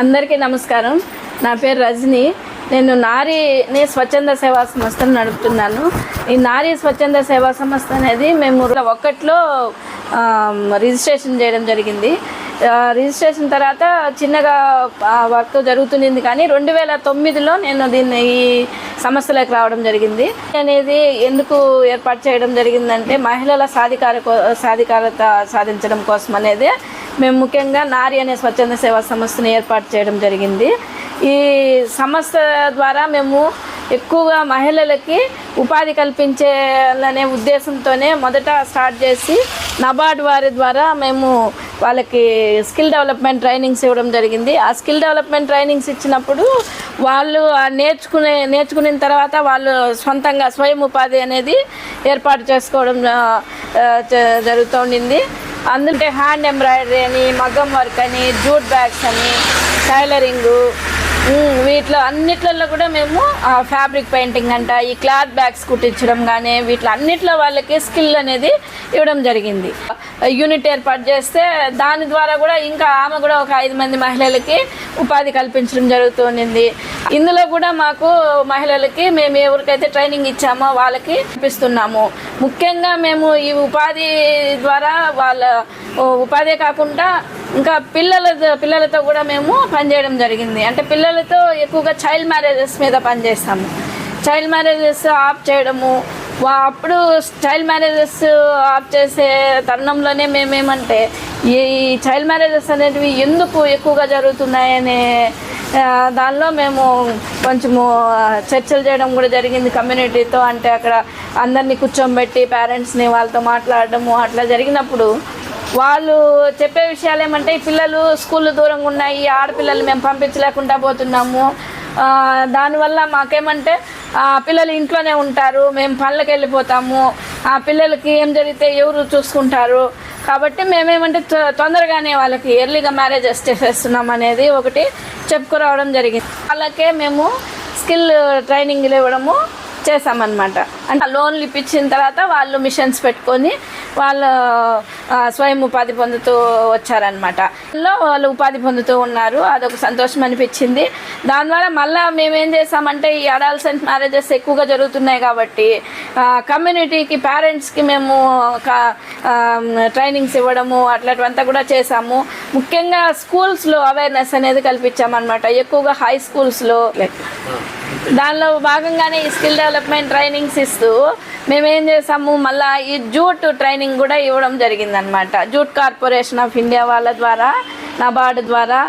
అందరికీ నమస్కారం. నా పేరు రజని. నేను నారీని స్వచ్ఛంద సేవా సంస్థను నడుపుతున్నాను. ఈ నారీ స్వచ్ఛంద సేవా సంస్థ అనేది మేము ఒక్కట్లో రిజిస్ట్రేషన్ చేయడం జరిగింది. రిజిస్ట్రేషన్ తర్వాత చిన్నగా వర్క్ జరుగుతుంది కానీ రెండు వేల తొమ్మిదిలో నేను దీన్ని ఈ సంస్థలోకి రావడం జరిగింది. అనేది ఎందుకు ఏర్పాటు చేయడం జరిగిందంటే మహిళల సాధికార సాధికారత సాధించడం కోసం అనేది మేము ముఖ్యంగా నారి అనే స్వచ్ఛంద సేవా సంస్థను ఏర్పాటు చేయడం జరిగింది. ఈ సంస్థ ద్వారా మేము ఎక్కువగా మహిళలకి ఉపాధి కల్పించాలనే ఉద్దేశంతోనే మొదట స్టార్ట్ చేసి నబార్డ్ వారి ద్వారా మేము వాళ్ళకి స్కిల్ డెవలప్మెంట్ ట్రైనింగ్స్ ఇవ్వడం జరిగింది. ఆ స్కిల్ డెవలప్మెంట్ ట్రైనింగ్స్ ఇచ్చినప్పుడు వాళ్ళు ఆ నేర్చుకునే నేర్చుకున్న తర్వాత వాళ్ళు సొంతంగా స్వయం ఉపాధి అనేది ఏర్పాటు చేసుకోవడం జరుగుతూ ఉండింది. అందుకే హ్యాండ్ ఎంబ్రాయిడరీ అని మగ్గం వర్క్ అని జూట్ బ్యాగ్స్ అని టైలరింగు వీటిలో అన్నిట్లలో కూడా మేము ఫ్యాబ్రిక్ పెయింటింగ్ అంట ఈ క్లాత్ బ్యాగ్స్ కుట్టించడం కానీ వీటిలో అన్నిట్లో వాళ్ళకి స్కిల్ అనేది ఇవ్వడం జరిగింది. యూనిట్ ఏర్పాటు చేస్తే దాని ద్వారా కూడా ఇంకా ఆమె కూడా ఒక ఐదు మంది మహిళలకి ఉపాధి కల్పించడం జరుగుతుంది ఇందులో కూడా మాకు మహిళలకి మేము ఎవరికైతే ట్రైనింగ్ ఇచ్చామో వాళ్ళకి చూపిస్తున్నాము ముఖ్యంగా మేము ఈ ఉపాధి ద్వారా వాళ్ళ ఉపాధి కాకుండా ఇంకా పిల్లల పిల్లలతో కూడా మేము పనిచేయడం జరిగింది. అంటే పిల్లలతో ఎక్కువగా చైల్డ్ మ్యారేజెస్ మీద పనిచేస్తాము. చైల్డ్ మ్యారేజెస్ ఆఫ్ చేయడము వా- అప్పుడు చైల్డ్ మ్యారేజెస్ ఆఫ్ చేసే తరుణంలోనే మేమేమంటే ఈ చైల్డ్ మ్యారేజెస్ అనేటివి ఎందుకు ఎక్కువగా జరుగుతున్నాయనే దానిలో మేము కొంచెము చర్చలు చేయడం కూడా జరిగింది కమ్యూనిటీతో. అంటే అక్కడ అందరినీ కూర్చోబెట్టి పేరెంట్స్ని వాళ్ళతో మాట్లాడడము అట్లా జరిగినప్పుడు వాళ్ళు చెప్పే విషయాలు ఏమంటే ఈ పిల్లలు స్కూల్ దూరంగా ఉన్నాయి ఆడపిల్లలు మేము పంపించలేకుండా పోతున్నాము. దానివల్ల మాకేమంటే ఆ పిల్లలు ఇంట్లోనే ఉంటారు మేము పనులకు వెళ్ళిపోతాము. ఆ పిల్లలకి ఏం జరిగితే ఎవరు చూసుకుంటారు. కాబట్టి మేమేమంటే తొ- తొందరగానే వాళ్ళకి ఎర్లీగా మ్యారేజెస్ చేసేస్తున్నాం అనేది ఒకటి. చెప్పుకురావడం జరిగింది. వాళ్ళకే మేము స్కిల్ ట్రైనింగ్లు ఇవ్వడము చేసామన్నమాట అంటే లోన్లు ఇప్పించిన తర్వాత వాళ్ళు మిషన్స్ పెట్టుకొని వాళ్ళు స్వయం ఉపాధి పొందుతూ వచ్చారనమాట వాళ్ళు ఉపాధి పొందుతూ ఉన్నారు. అదొక సంతోషం అనిపించింది. దాని ద్వారా మళ్ళీ మేమేం చేసామంటే ఈ అడాల్సెంట్ మ్యారేజెస్ ఎక్కువగా జరుగుతున్నాయి కాబట్టి కమ్యూనిటీకి పేరెంట్స్కి మేము ట్రైనింగ్స్ ఇవ్వడము అట్లాంటివంతా కూడా చేసాము ముఖ్యంగా స్కూల్స్లో అవేర్నెస్ అనేది కల్పించామన్నమాట. ఎక్కువగా హై స్కూల్స్లో దానిలో భాగంగానే ఈ స్కిల్ డెవలప్మెంట్ ట్రైనింగ్స్ ఇస్తూ మేమేం చేసాము మళ్ళీ ఈ జూట్ ట్రైనింగ్ కూడా ఇవ్వడం జరిగిందనమాట జూట్ కార్పొరేషన్ ఆఫ్ ఇండియా వాళ్ళ ద్వారా నాబార్డు ద్వారా.